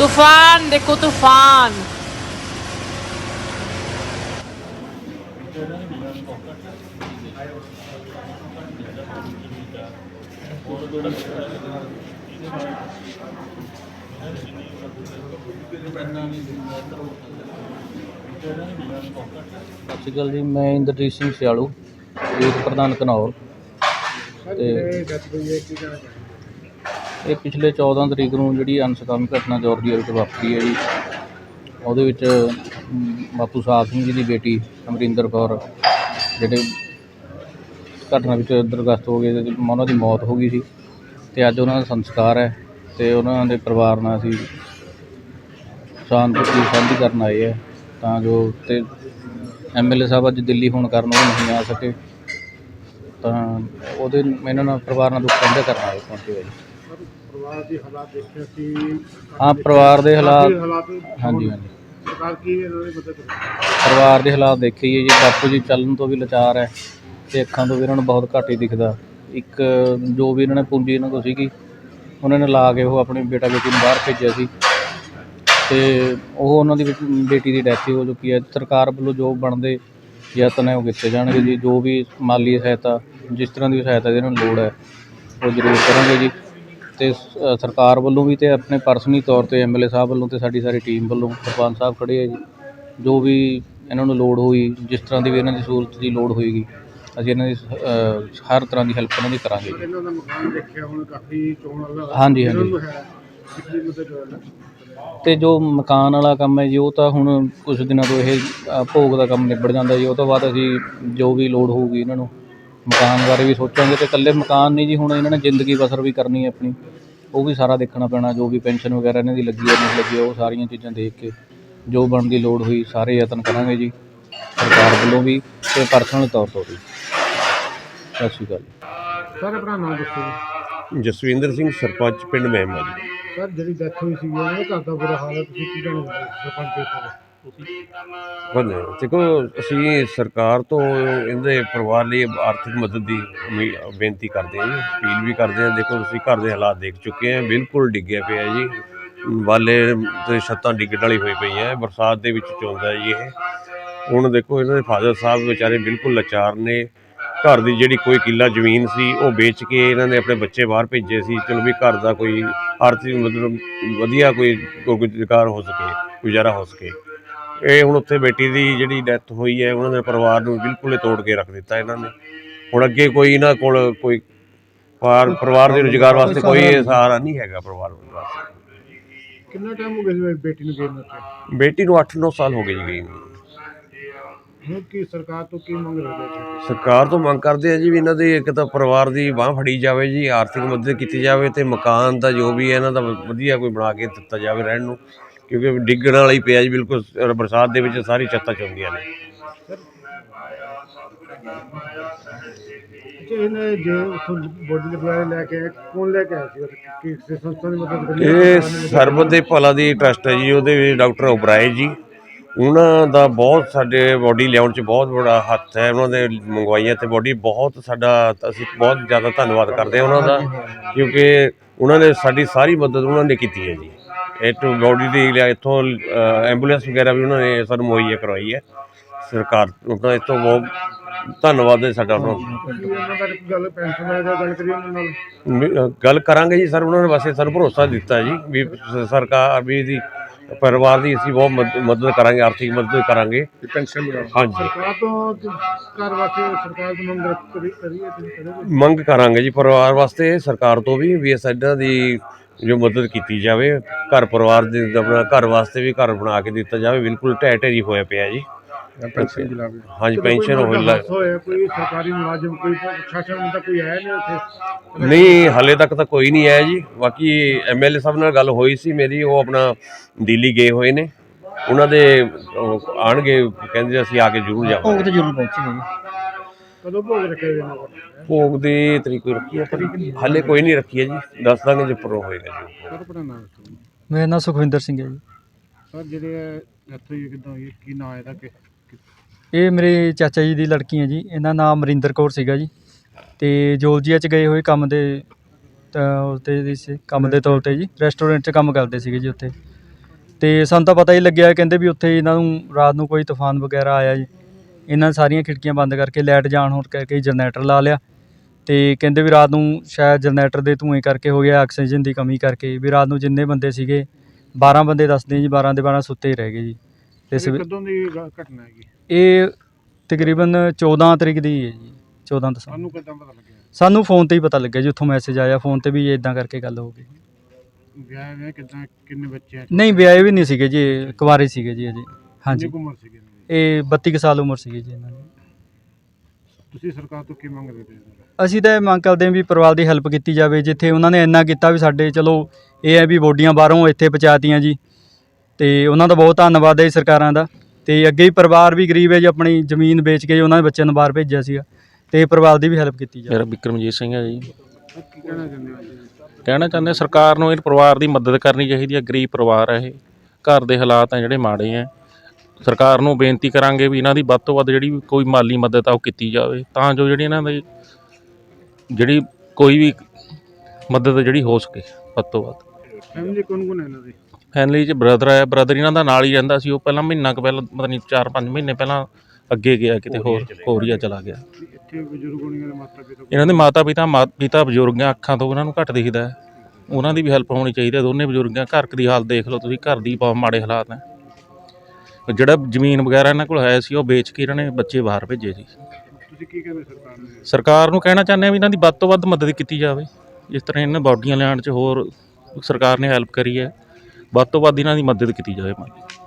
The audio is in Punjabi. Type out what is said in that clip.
ਤੂਫਾਨ ਦੇਖੋ ਤੂਫਾਨ ਸਤਿ ਸ਼੍ਰੀ ਅਕਾਲ ਜੀ ਮੈਂ ਇੰਦਰਜੀਤ ਸਿੰਘ ਸਿਆਲੂ ਯੂਥ ਪ੍ਰਧਾਨ ਘਨੌਰ ਤੇ ਇਹ ਪਿਛਲੇ 14 ਤਰੀਕ ਨੂੰ ਜਿਹੜੀ ਅਨਸਕਾਮੀ ਘਟਨਾ ਜਾਰਜੀਆ ਵਿੱਚ ਵਾਪਰੀ ਹੈ ਜੀ, ਉਹਦੇ ਵਿੱਚ ਬਾਪੂ ਸਾਹਿਬ ਸਿੰਘ ਜੀ ਦੀ ਬੇਟੀ ਅਮਰਿੰਦਰ ਕੌਰ, ਜਿਹੜੇ ਘਟਨਾ ਵਿੱਚ ਦੁਰਗਸਤ ਹੋ ਗਏ ਤੇ ਉਹਨਾਂ ਦੀ ਮੌਤ ਹੋ ਗਈ ਸੀ ਤੇ ਅੱਜ ਉਹਨਾਂ ਦਾ ਸੰਸਕਾਰ ਹੈ ਤੇ ਉਹਨਾਂ ਦੇ ਪਰਿਵਾਰ ਨਾਲ ਅਸੀਂ ਸ਼ਾਂਤੀ ਸਾਂਝੀ ਕਰਨ ਆਏ ਹੈ ਤਾਂ ਜੋ ਤੇ ਐਮਐਲਏ ਸਾਹਿਬ ਅੱਜ ਦਿੱਲੀ ਹੋਣ ਕਾਰਨ ਉਹ ਨਹੀਂ ਆ ਸਕੇ ਤਾਂ ਉਹਦੇ, ਇਹਨਾਂ ਨਾਲ ਪਰਿਵਾਰ ਨਾਲ ਦੁੱਖ ਸਾਂਝਾ ਕਰਨ ਆਏ ਪਹੁੰਚੇ ਹੋਏ ਜੀ। ਪਰਿਵਾਰ ਦੀ ਹਾਲਾਤ ਦੇਖਿਆ ਸੀ। ਹਾਂ ਪਰਿਵਾਰ ਦੇ ਹਾਲਾਤ ਹਾਲਾਤ ਹਾਂਜੀ ਹਾਂਜੀ। ਸਰਕਾਰ ਕੀ ਇਹਨਾਂ ਦੀ ਮਦਦ ਕਰੇ ਪਰਿਵਾਰ ਦੇ ਹਾਲਾਤ ਦੇਖੇ ਹੀ ਹੈ ਜੀ ਬਾਪੂ ਜੀ ਚੱਲਣ ਤੋਂ ਵੀ ਲਾਚਾਰ ਹੈ ਤੇ ਅੱਖਾਂ ਤੋਂ ਵੀ ਇਹਨਾਂ ਨੂੰ ਬਹੁਤ ਘੱਟ ਹੀ ਦਿਖਦਾ। ਇੱਕ ਜੋ ਵੀ ਇਹਨਾਂ ਨੇ ਪੂੰਜੀ ਇਹਨਾਂ ਕੋਲ ਸੀਗੀ ਉਹਨਾਂ ਨੇ ਲਾ ਕੇ ਉਹ ਆਪਣੀ ਬੇਟਾ ਬੇਟੀ ਨੂੰ ਬਾਹਰ ਭੇਜਿਆ ਸੀ। ਤੇ ਉਹ ਉਹਨਾਂ ਦੀ ਬੇਟੀ- ਬੇਟੀ ਦੀ ਡੈਥ ਹੋ ਚੁੱਕੀ ਹੈ। ਸਰਕਾਰ ਵੱਲੋਂ ਜੋ ਬਣਦੇ ਯਤਨ ਹੈ ਉਹ ਕੀਤੇ ਜਾਣਗੇ ਜੀ। ਜੋ ਵੀ ਮਾਲੀ ਸਹਾਇਤਾ ਜਿਸ ਤਰ੍ਹਾਂ ਦੀ ਵੀ ਸਹਾਇਤਾ ਦੀ ਇਹਨਾਂ ਨੂੰ ਲੋੜ ਹੈ ਉਹ ਜ਼ਰੂਰ ਕਰਾਂਗੇ ਜੀ। ਤੇ ਸ- ਸਰਕਾਰ ਵੱਲੋਂ ਵੀ ਤੇ ਆਪਣੇ ਪਰਸਨਲੀ ਤੌਰ ਤੇ ਐਮਐਲਏ ਸਾਹਿਬ ਵੱਲੋਂ ਤੇ ਸਾਡੀ ਸਾਰੀ ਟੀਮ ਵੱਲੋਂ ਸਰਪੰਚ ਸਾਹਿਬ ਖੜੇ ਹੈ ਜੀ। ਜੋ ਵੀ ਇਹਨਾਂ ਨੂੰ ਲੋੜ ਹੋਈ ਜਿਸ ਤਰ੍ਹਾਂ ਦੀ ਵੀ ਇਹਨਾਂ ਦੀ ਸਹੂਲਤ ਦੀ ਲੋੜ ਹੋਏਗੀ ਅਸੀਂ ਇਹਨਾਂ ਦੀ ਅ, ਹਰ ਤਰ੍ਹਾਂ ਦੀ ਹੈਲਪ ਇਹਨਾਂ ਦੀ ਕਰਾਂਗੇ ਜੀ। ਇਹਨਾਂ ਦਾ ਮਕਾਨ ਦੇਖਿਆ ਹੁਣ ਕਾਫੀ ਚੋਣ ਵਾਲਾ ਹਾਂਜੀ, ਇਹਨਾਂ ਹਾਂਜੀ। ਨੂੰ ਹੈ। ਕਿੰਨੀ ਮਦਦ ਕਰਨਾ ਤੇ ਜੋ ਮਕਾਨ ਵਾਲਾ ਕੰਮ ਹੈ ਜੀ ਉਹ ਤਾਂ ਹੁਣ ਕੁਝ ਦਿਨਾਂ ਤੋਂ ਇਹ ਅ, ਭੋਗ ਦਾ ਕੰਮ ਨਿਬੜ ਜਾਂਦਾ ਜੀ। ਉਹ ਤੋਂ ਬਾਅਦ ਅਸੀਂ ਜੋ ਵੀ ਲੋੜ ਹੋਊਗੀ ਇਹਨਾਂ ਨੂੰ ਮਕਾਨ ਬਾਰੇ ਵੀ ਸੋਚਾਂਗੇ ਤੇ ਇਕੱਲੇ ਮਕਾਨ ਨਹੀਂ ਜੀ ਹੁਣ ਇਹਨਾਂ ਨੇ ਜ਼ਿੰਦਗੀ ਬਸਰ ਵੀ ਕਰਨੀ ਹੈ ਆਪਣੀ। ਉਹ ਵੀ ਸਾਰਾ ਦੇਖਣਾ ਪੈਣਾ ਜੋ ਵੀ ਪੈਨਸ਼ਨ ਵਗੈਰਾ ਇਹਨਾਂ ਦੀ ਲੱਗੀ ਹੈ ਨਹੀਂ ਲੱਗੀ ਹੈ ਉਹ ਸਾਰੀਆਂ ਚੀਜ਼ਾਂ ਦੇਖ ਕੇ ਜੋ ਬਣਦੀ ਲੋੜ ਹੋਈ ਸਾਰੇ ਯਤਨ ਕਰਾਂਗੇ ਜੀ ਸਰਕਾਰ ਵੱਲੋਂ ਵੀ ਤੇ ਪਰਸਨਲ ਤੌਰ ਤੋਂ ਵੀ। ਸਤਿ ਸ਼੍ਰੀ ਅਕਾਲ ਜੀ। ਸਰ ਆਪਣਾ ਨਾਮ ਦੱਸੋ ਜਸਵਿੰਦਰ ਸਿੰਘ ਸਰਪੰਚ ਪਿੰਡ ਮਹਿਮਾ ਜੀ। ਸਰ ਜਿਹੜੀ ਡੈਥ ਹੋਈ ਸੀ ਉਹਨਾਂ ਦਾ ਘਰ ਦਾ ਬੁਰਾ ਹਾਲ ਹੈ ਤੁਸੀਂ ਕੀ ਹੋ ਸਰਪੰਚ ਦੇ ਤੇ ਹਾਂਜੀ ਦੇਖੋ, ਅਸੀਂ ਸਰਕਾਰ ਤੋਂ ਇਹਦੇ ਪਰਿਵਾਰ ਲਈ ਆਰਥਿਕ ਮਦਦ ਦੀ ਉਮੀ- ਬੇਨਤੀ ਕਰਦੇ ਹਾਂ ਜੀ। ਅਪੀਲ ਵੀ ਕਰਦੇ ਹਾਂ। ਦੇਖੋ, ਤੁਸੀਂ ਘਰ ਦੇ ਹਾਲਾਤ ਦੇਖ ਚੁੱਕੇ ਆ ਬਿਲਕੁਲ ਡਿੱਗਿਆ ਪਿਆ ਜੀ। ਵਾਲੇ ਤੇ ਛੱਤਾਂ ਡਿੱਗਣ ਵਾਲੀ ਹੋਈ ਪਈਆਂ ਬਰਸਾਤ ਦੇ ਵਿੱਚ ਚੋਂਦਾ ਜੀ ਇਹ। ਹੁਣ ਦੇਖੋ, ਇਹਨਾਂ ਦੇ ਫਾਦਰ ਸਾਹਿਬ ਵਿਚਾਰੇ ਬਿਲਕੁਲ ਲਾਚਾਰ ਨੇ। ਘਰ ਦੀ ਜਿਹੜੀ ਕੋਈ ਕਿੱਲਾ ਜ਼ਮੀਨ ਸੀ, ਉਹ ਵੇਚ ਕੇ ਇਹਨਾਂ ਨੇ ਆਪਣੇ ਬੱਚੇ ਬਾਹਰ ਭੇਜੇ ਸੀ। ਚਲੋ ਵੀ ਘਰ ਦਾ ਕੋਈ ਆਰਥਿਕ ਮਤਲਬ ਵਧੀਆ ਕੋਈ ਰੁਜ਼ਗਾਰ ਹੋ ਸਕੇ, ਗੁਜ਼ਾਰਾ ਹੋ ਸਕੇ। ਇਹ ਹੁਣ ਉੱਥੇ ਬੇਟੀ ਦੀ ਜਿਹੜੀ ਡੈਥ ਹੋਈ ਹੈ ਉਹਨਾਂ ਦੇ ਪਰਿਵਾਰ ਨੂੰ ਬਿਲਕੁਲ ਹੀ ਤੋੜ ਕੇ ਰੱਖ ਦਿੱਤਾ ਇਹਨਾਂ ਨੇ। ਹੁਣ ਅੱਗੇ ਕੋਈ ਇਹਨਾਂ ਕੋਲ ਕੋਈ ਪਾਰ ਪਰਿਵਾਰ ਦੇ ਰੁਜ਼ਗਾਰ ਵਾਸਤੇ ਕੋਈ ਸਹਾਰਾ ਨਹੀਂ ਹੈਗਾ ਪਰਿਵਾਰ ਵਾਸਤੇ ਕਿੰਨਾ ਟਾਈਮ ਹੋ ਗਿਆ ਬੇਟੀ ਨੂੰ ਗਏ ਨੂੰ ਬੇਟੀ ਨੂੰ 8-9 ਸਾਲ ਹੋ ਗਏ ਜੀ ਗਈ ਨੂੰ। ਹੁਣ ਕੀ ਸਰਕਾਰ ਤੋਂ ਕੀ ਮੰਗ ਰਹੇ ਹੋ ਸਰਕਾਰ ਤੋਂ ਮੰਗ ਕਰਦੇ ਆ ਜੀ ਵੀ ਇਹਨਾਂ ਦੀ ਇੱਕ ਤਾਂ ਪਰਿਵਾਰ ਦੀ ਬਾਹ ਫੜੀ ਜਾਵੇ ਜੀ ਆਰਥਿਕ ਮਦਦ ਕੀਤੀ ਜਾਵੇ ਤੇ ਮਕਾਨ ਦਾ ਜੋ ਵੀ ਹੈ ਇਹਨਾਂ ਦਾ ਵਧੀਆ ਕੋਈ ਬਣਾ ਕੇ ਦਿੱਤਾ ਜਾਵੇ ਰਹਿਣ ਨੂੰ। ਕਿਉਂਕਿ ਡਿੱਗਣ ਵਾਲਾ ਹੀ ਪਿਆ ਜੀ ਬਿਲਕੁਲ ਸ- ਬਰਸਾਤ ਦੇ ਵਿੱਚ ਸਾਰੀ ਛੱਤਾਂ ਚੁੰਦੀਆਂ ਨੇ। ਕਿ ਇਹਨੇ ਜੇ ਉੱਥੋਂ ਬੋਡੀ ਦੇ ਬੁਲਾਰੇ ਲੈ ਕੇ ਆਏ ਕੌਣ ਲੈ ਕੇ ਆਇਆ ਸੀ? ਕਿ ਕਿਸੇ ਸੰਸਥਾ ਦੀ ਮਦਦ ਕਰੀ ਇਹ ਸਰਬਤ ਦੇ ਭਲਾ ਦੀ ਟਰਸਟ ਹੈ ਜੀ ਉਹਦੇ ਵਿੱਚ ਡਾਕਟਰ ਉਬਰਾਏ ਜੀ। ਉਹਨਾਂ ਦਾ ਬਹੁਤ ਸਾਡੇ ਬੋਡੀ ਲਿਆਉਣ 'ਚ ਬਹੁਤ ਬੜਾ ਹੱਥ ਹੈ ਉਹਨਾਂ ਦੇ ਮੰਗਵਾਈਆਂ ਤੇ ਬੋਡੀ ਬਹੁਤ ਸਾਡਾ ਅਸੀਂ ਬਹੁਤ ਜ਼ਿਆਦਾ ਧੰਨਵਾਦ ਕਰਦੇ ਹਾਂ ਉਹਨਾਂ ਦਾ ਕਿਉਂਕਿ ਉਹਨਾਂ ਨੇ ਸਾਡੀ ਸਾਰੀ ਮਦਦ ਉਹਨਾਂ ਨੇ ਕੀਤੀ ਹੈ ਜੀ। ਇਹ ਤੋਂ ਬੋਡੀ ਦੀ ਲਿਆ ਇੱਥੋਂ ਐਂਬੂਲੈਂਸ ਵਗੈਰਾ ਵੀ ਉਹਨਾਂ ਨੇ ਸਾਨੂੰ ਮੁਹੱਈਆ ਕਰਵਾਈ ਹੈ ਸਰਕਾਰ ਉਹਨਾਂ ਇਸ ਤੋਂ ਬਹੁਤ ਧੰਨਵਾਦ ਹੈ ਸਾਡਾ ਉਹਨਾਂ ਗੱਲ ਕਰਾਂਗੇ ਜੀ ਸਰ ਉਹਨਾਂ ਨੇ ਵੈਸੇ ਸਾਨੂੰ ਭਰੋਸਾ ਦਿੱਤਾ ਜੀ ਵੀ ਸਰਕਾਰ ਵੀ ਦੀ ਪਰਿਵਾਰ ਦੀ ਅਸੀਂ ਬਹੁਤ ਮਦ- ਮਦਦ ਕਰਾਂਗੇ ਆਰਥਿਕ ਮਦਦ ਕਰਾਂਗੇ। ਪੈਨਸ਼ਨ ਹਾਂਜੀ। ਸਰਕਾਰ ਤੋਂ ਕਿ ਘਰ ਵਾਸਤੇ ਸਰਕਾਰ ਤੋਂ ਮੰਗ ਕਰੀਏ ਮੰਗ ਕਰਾਂਗੇ ਜੀ ਪਰਿਵਾਰ ਵਾਸਤੇ ਸਰਕਾਰ ਤੋਂ ਵੀ ਵੀ ਸਾਡਾ ਦੀ ਜੋ ਮਦਦ ਕੀਤੀ ਜਾਵੇ ਘਰ ਪਰਿਵਾਰ ਦੇ ਆਪਣਾ ਘਰ ਵਾਸਤੇ ਵੀ ਘਰ ਬਣਾ ਕੇ ਦਿੱਤਾ ਜਾਵੇ ਬਿਲਕੁਲ ਢਹਿ ਢੇਰੀ ਹੋਇਆ ਪਿਆ ਜੀ। ਪੈਨਸ਼ਨ ਦਿਲਾਵੇ ਹਾਂਜੀ ਪੈਨਸ਼ਨ ਹੋਈ ਹੋਇਆ ਕੋਈ ਸਰਕਾਰੀ ਮੁਲਾਜ਼ਮ ਕੋਈ ਪ੍ਰਸ਼ਾਸਨ ਦਾ ਕੋਈ ਹੈ ਨਹੀਂ ਉੱਥੇ। ਨਹੀਂ ਹਲੇ ਤੱਕ ਤਾਂ ਕੋਈ ਨਹੀਂ ਆਇਆ ਜੀ। ਬਾਕੀ ਐਮਐਲਏ ਸਾਹਿਬ ਨਾਲ ਗੱਲ ਹੋਈ ਸੀ ਮੇਰੀ ਉਹ ਆਪਣਾ ਦਿੱਲੀ ਗਏ ਹੋਏ ਨੇ। ਉਹਨਾਂ ਦੇ ਆਣਗੇ ਕਹਿੰਦੇ ਅਸੀਂ ਆ ਕੇ ਜ਼ਰੂਰ ਜਾਵਾਂਗੇ ਤੇ ਜ਼ਰੂਰ ਪਹੁੰਚेंगे ਕਦੋਂ ਭੋਗ ਰੱਖਿਆ ਜਾਣਾ ਵਾ? ਭੋਗ ਦੀ ਤਰੀਕ ਕੋਈ ਰੱਖੀ ਹੈ ਪਰ ਹਲੇ ਕੋਈ ਨਹੀਂ ਰੱਖੀ ਹੈ ਜੀ। ਦੱਸ ਦਾਂਗੇ ਜੇ ਪਰੋ ਹੋਏਗਾ ਜੀ। ਸਰ ਆਪਣਾ ਨਾਮ ਦੱਸੋ। ਮੇਰਾ ਨਾਮ ਸੁਖਵਿੰਦਰ ਸਿੰਘ ਹੈ ਜੀ। ਸਰ ਜਿਹੜੇ ਇੱਥੇ ਹੀ ਕਿਦਾਂ ਹੋਈ? ਕੀ ਨਾਂ ਇਹਦਾ? ਕਿ ਕਿ- ਇਹ ਮੇਰੇ ਚਾਚਾ ਜੀ ਦੀ ਲੜਕੀ ਹੈ ਜੀ। ਇਹਦਾ ਨਾਮ ਅਮਰਿੰਦਰ ਕੌਰ ਸੀਗਾ ਜੀ। ਤੇ ਜੋਲਜੀਆ ਚ ਗਏ ਹੋਏ ਕੰਮ ਦੇ ਤਾਂ ਉੱਤੇ ਦੀ ਸੀ ਕੰਮ ਦੇ ਤੌਰ ਤੇ ਜੀ। ਰੈਸਟੋਰੈਂਟ 'ਚ ਕੰਮ ਕਰਦੇ ਸੀਗੇ ਜੀ ਉੱਥੇ। ਤੇ ਸਾਨੂੰ ਤਾਂ ਪਤਾ ਹੀ ਲੱਗਿਆ ਕਹਿੰਦੇ ਵੀ ਉੱਥੇ ਇਹਨਾਂ ਨੂੰ ਰਾਤ ਨੂੰ ਕੋਈ ਤੂਫਾਨ ਵਗੈਰਾ ਆਇਆ ਜੀ। ਇਹਨਾਂ ਸਾਰੀਆਂ ਖਿੜਕੀਆਂ ਬੰਦ ਕਰਕੇ ਲਾਈਟ ਜਾਣ ਹੋਣ ਕਰਕੇ ਜਨਰੇਟਰ ਲਾ ਲਿਆ। ਤੇ ਕਹਿੰਦੇ ਵੀ ਰਾਤ ਨੂੰ ਸ਼ਾਇਦ ਜਨਰੇਟਰ ਦੇ ਧੂਏ ਕਰਕੇ ਹੋ ਗਿਆ ਆਕਸੀਜਨ ਦੀ ਕਮੀ ਕਰਕੇ। ਵੀ ਰਾਤ ਨੂੰ ਜਿੰਨੇ ਬੰਦੇ ਸੀਗੇ 12 ਬੰਦੇ ਦੱਸਦੇ ਜੀ 12 ਦੇ 12 ਸੁੱਤੇ ਹੀ ਰਹਿ ਗਏ ਜੀ। ਤੇ ਇਹ ਸਵੇ- ਕਦੋਂ ਦੀ ਗ- ਘਟਨਾ ਹੈਗੀ? ਇਹ ਤਕਰੀਬਨ 14 ਤਰੀਕ ਦੀ ਹੈ ਜੀ 14 ਦਸੰਬਰ ਸਾਨੂੰ ਕਿੱਦਾਂ ਪਤਾ ਲੱਗਿਆ? ਸਾਨੂੰ ਫੋਨ ਤੇ ਹੀ ਪਤਾ ਲੱਗਿਆ ਜੀ ਉੱਥੋਂ ਮੈਸੇਜ ਆਇਆ ਫੋਨ ਤੇ ਵੀ ਇਦਾਂ ਕਰਕੇ ਗੱਲ ਹੋ ਗਈ। ਵਿਆਹ ਵਿਆਹ ਕਿੱਦਾਂ ਕਿੰਨੇ ਬੱਚੇ ਆ? ਨਹੀਂ ਵਿਆਹੇ ਵੀ ਨਹੀਂ ਸੀਗੇ ਜੀ ਇਹ, ਕੁਆਰੇ ਸੀਗੇ ਜੀ ਅਜੇ। ਹਾਂਜੀ। ਕਿੰਨੀ ਕੁ ਉਮਰ ਸੀਗੀ ਇਹਨਾਂ ਦੀ? ਇਹ 32 ਕੁ ਸਾਲ ਉਮਰ ਸੀਗੀ ਜੀ ਇਹਨਾਂ ਦੀ। ਤੁਸੀਂ ਸਰਕਾਰ ਤੋਂ ਕੀ ਮੰਗ ਕਰਦੇ ਹੋ? ਅਸੀਂ ਤਾਂ ਇਹ ਮੰਗ ਕਰਦੇ ਹਾਂ ਵੀ ਪਰਿਵਾਰ ਦੀ ਹੈਲਪ ਕੀਤੀ ਜਾਵੇ ਜਿੱਥੇ ਉਹਨਾਂ ਨੇ ਇੰਨਾ ਕੀਤਾ ਵੀ ਸਾਡੇ ਚਲੋ ਇਹ ਹੈ ਵੀ ਬੋਡੀਆਂ ਬਾਹਰੋਂ ਇੱਥੇ ਪਹੁੰਚਾਤੀਆਂ ਜੀ। ਤੇ ਉਹਨਾਂ ਦਾ ਬਹੁਤ ਧੰਨਵਾਦ ਹੈ ਜੀ ਸਰਕਾਰਾਂ ਦਾ। ਤੇ ਅੱਗੇ ਹੀ ਪਰਿਵਾਰ ਵੀ ਗਰੀਬ ਹੈ ਜੀ ਆਪਣੀ ਜ਼ਮੀਨ ਵੇਚ ਕੇ ਉਹਨਾਂ ਦੇ ਬੱਚਿਆਂ ਨੂੰ ਬਾਹਰ ਭੇਜਿਆ ਸੀਗਾ। ਤੇ ਪਰਿਵਾਰ ਦੀ ਵੀ ਹੈਲਪ ਕੀਤੀ ਜਾਵੇ। ਮੇਰਾ ਬਿਕਰਮਜੀਤ ਸਿੰਘ ਹੈ ਜੀ। ਕੀ ਕਹਿਣਾ ਚਾਹੁੰਦੇ ਹੋ? ਜੀ ਕਹਿਣਾ ਚਾਹੁੰਦੇ ਸਰਕਾਰ ਨੂੰ ਇਹ ਪਰਿਵਾਰ ਦੀ ਮਦਦ ਕਰਨੀ ਚਾਹੀਦੀ ਹੈ ਗਰੀਬ ਪਰਿਵਾਰ ਹੈ ਇਹ। ਘਰ ਦੇ ਹਾਲਾਤ ਹੈ ਜਿਹੜੇ ਮਾੜੇ ਹੈ। ਸਰਕਾਰ ਨੂੰ ਬੇਨਤੀ ਕਰਾਂਗੇ ਵੀ ਇਹਨਾਂ ਦੀ ਵੱਧ ਤੋਂ ਵੱਧ ਜਿਹੜੀ ਵੀ ਕੋਈ ਮਾਲੀ ਮਦਦ ਆ ਉਹ ਕੀਤੀ ਜਾਵੇ। ਤਾਂ ਜੋ ਜਿਹੜੀ ਇਹਨਾਂ ਦੀ ਜਿਹੜੀ ਕੋਈ ਵੀ ਮਦਦ ਜਿਹੜੀ ਹੋ ਸਕੇ ਵੱਧ ਤੋਂ ਵੱਧ। ਫੈਮਿਲੀ ਕੌਣ ਕੌਣ ਹੈ ਇਹਨਾਂ ਦੀ? ਫੈਮਿਲੀ 'ਚ ਬ੍ਰਦਰ ਹੈ ਬ੍ਰਦਰ ਇਹਨਾਂ ਦਾ ਨਾਲ ਹੀ ਰਹਿੰਦਾ ਸੀ। ਉਹ ਪਹਿਲਾਂ ਮਹੀਨਾ ਕੁ ਪਹਿਲਾਂ ਪਤਾ ਨਹੀਂ 4-5 ਮਹੀਨੇ ਪਹਿਲਾਂ ਅੱਗੇ ਗਿਆ ਕਿਤੇ ਹੋਰ ਕੋਰੀਆ ਚਲਾ ਗਿਆ। ਇੱਥੇ ਬਜ਼ੁਰਗ ਹੋਣਗੇ ਦੇ ਮਾਤਾ ਪਿਤਾ ਇਹਨਾਂ ਦੇ ਮਾਤਾ ਪਿਤਾ ਮਾ- ਪਿਤਾ ਬਜ਼ੁਰਗ ਆ ਅੱਖਾਂ ਤੋਂ ਉਹਨਾਂ ਨੂੰ ਘੱਟ ਦਿਖਦਾ ਹੈ। ਉਹਨਾਂ ਦੀ ਵੀ ਹੈਲਪ ਹੋਣੀ ਚਾਹੀਦੀ ਹੈ। ਦੋਨੇ ਬਜ਼ੁਰਗਾਂ ਘਰ ਦੀ ਹਾਲਤ ਦੇਖ ਲਓ ਤੁਸੀਂ ਘਰ ਦੀ ਬਹੁਤ ਮਾੜੇ ਹਾਲਾਤ ਹੈ। ਜਿਹੜਾ ਜ਼ਮੀਨ ਵਗੈਰਾ ਇਹਨਾਂ ਕੋਲ ਹੈ ਸੀ ਉਹ ਵੇਚ ਕੇ ਇਹਨਾਂ ਨੇ ਬੱਚੇ ਬਾਹਰ ਭੇਜੇ ਸੀ। ਤੁਸੀਂ ਕੀ ਕਹਿੰਦੇ ਸਰਕਾਰ ਨੂੰ? ਸਰਕਾਰ ਨੂੰ ਕਹਿਣਾ ਚਾਹੁੰਦੇ ਆ ਵੀ ਇਹਨਾਂ ਦੀ ਵੱਧ ਤੋਂ ਵੱਧ ਮਦਦ ਕੀਤੀ ਜਾਵੇ। ਜਿਸ ਤਰ੍ਹਾਂ ਇਹਨਾਂ ਬਾਡੀਆਂ ਲੈਣ 'ਚ ਹੋਰ ਸਰਕਾਰ ਨੇ ਹੈਲਪ ਕਰੀ ਹੈ। ਵੱਧ ਤੋਂ ਵੱਧ ਇਹਨਾਂ ਦੀ ਮਦਦ ਕੀਤੀ ਜਾਵੇ। ਮਾਲੀ